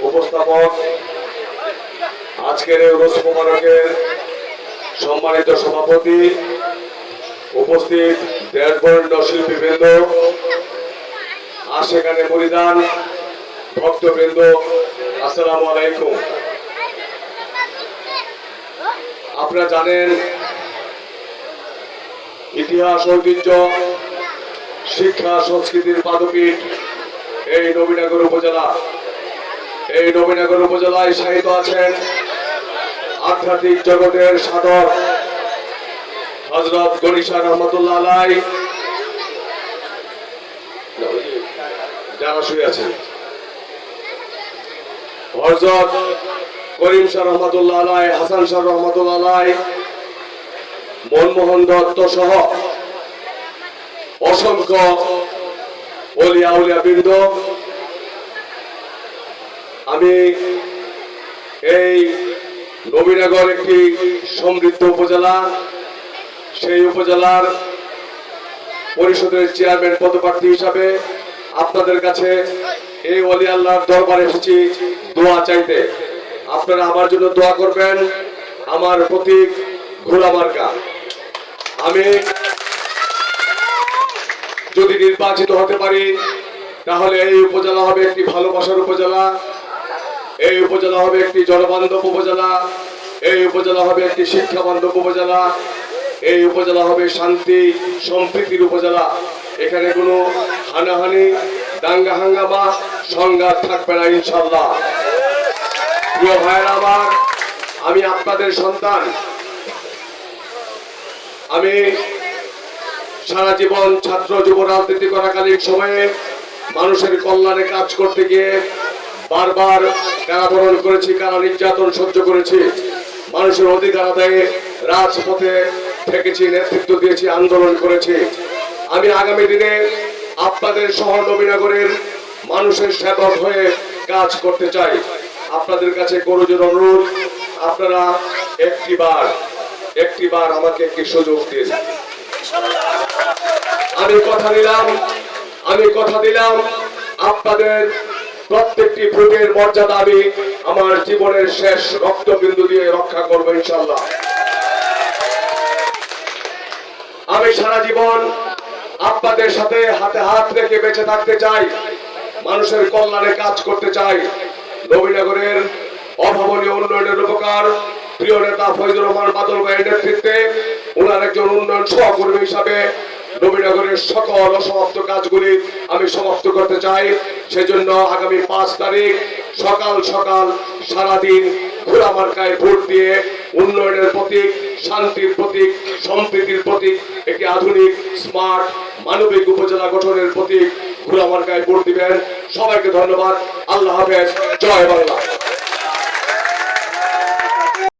উপস্থাপক, আজকের এই রোজ মোবারকের সম্মানিত সভাপতি, উপস্থিত দেশবর্ণ শিল্পীবৃন্দ আর সেখানে মরিদান ভক্তবৃন্দ, আসসালামু আলাইকুম। আপনারা জানেন, ইতিহাস, ঐতিহ্য, শিক্ষা, সংস্কৃতির পাদপীঠ এই নবীনগর উপজেলা। এই নবীনগর উপজেলায় সাহিত্য আছেন আধ্যাত্মিক জগতের সাধক হজরত গরিশা রহমতুল্লাহ যারা শুয়ে আছেন। হজরত করিম শাহ রহমতুল্লাহ আলাই হাসান শাহ রহমতুল্লাহ আলাই মনমোহন দত্ত সহ অসংখ্য অলিয়া উলিয়া বৃন্দ আমি এই নবীনগর একটি সমৃদ্ধ উপজেলা, সেই উপজেলার পরিষদের চেয়ারম্যান পদপ্রার্থী হিসাবে আপনাদের কাছে এই অলি আল্লাহর দরবারে এসেছি দোয়া চাইতে। আপনারা আমার জন্য দোয়া করবেন, আমার প্রতীক ঘোড়া মার্কা। আমি যদি নির্বাচিত হতে পারি, তাহলে এই উপজেলা হবে একটি ভালোবাসার উপজেলা। এই উপজেলা হবে একটি জনবান্ধব উপজেলা, এই উপজেলা হবে একটি শিক্ষা বান্ধব উপজেলা, এই উপজেলা হবে শান্তি, সম্প্রীতির উপজেলা। এখানে কোনো হানাহানি দাঙ্গা হাঙ্গামা সংঘাত থাকবে না ইনশাল্লাহ প্রিয় ভাইয়েরা আমার, আমি আপনাদের সন্তান। আমি সারা জীবন ছাত্র, যুব, রাজনীতি করাকালীন সময়ে মানুষের কল্যাণে কাজ করতে গিয়ে বারবার কারাবরণ করেছি, কারা নির্যাতন সহ্য করেছি। মানুষের অধিকার আদায়ে রাজপথে থেকেছি, নেতৃত্ব দিয়েছি, আন্দোলন করেছি। আমি আগামী দিনে আপনাদের শহর নবীনগরের মানুষের সেবক হয়ে কাজ করতে চাই। আপনাদের কাছে করজোর অনুরোধ, আপনারা একটিবার একটিবার আমাকে একটি সুযোগ দিন। আমি কথা দিলাম, আমি কথা দিলাম, আপনাদের প্রত্যেকটি ভোটের মর্যাদা আমি আমার জীবনের শেষ রক্তবিন্দু দিয়ে রক্ষা করব ইনশাল্লাহ আমি সারা জীবন আপনাদের সাথে হাতে হাত রেখে বেঁচে থাকতে চাই, মানুষের কল্যাণে কাজ করতে চাই। নবীনগরের অভাবনীয় উন্নয়নের উপকার, প্রিয় নেতা ফৈজুর রহমান বাদল ভাইয়ের নেতৃত্বে ওনার একজন উন্নয়ন সহকর্মী হিসাবে নবীনগরের সকল অসমাপ্ত কাজগুলি আমি সমাপ্ত করতে চাই। সেজন্য আগামী পাঁচ তারিখ সকাল সকাল সারাদিন ঘোড়া মার্কায় ভোট দিয়ে উন্নয়নের প্রতীক, শান্তির প্রতীক, সম্প্রীতির প্রতীক, একটি আধুনিক, স্মার্ট, মানবিক উপজেলা গঠনের প্রতীক ঘোড়া মার্কায় ভোট দিবেন। সবাইকে ধন্যবাদ। আল্লাহ হাফেজ। জয় বাংলা।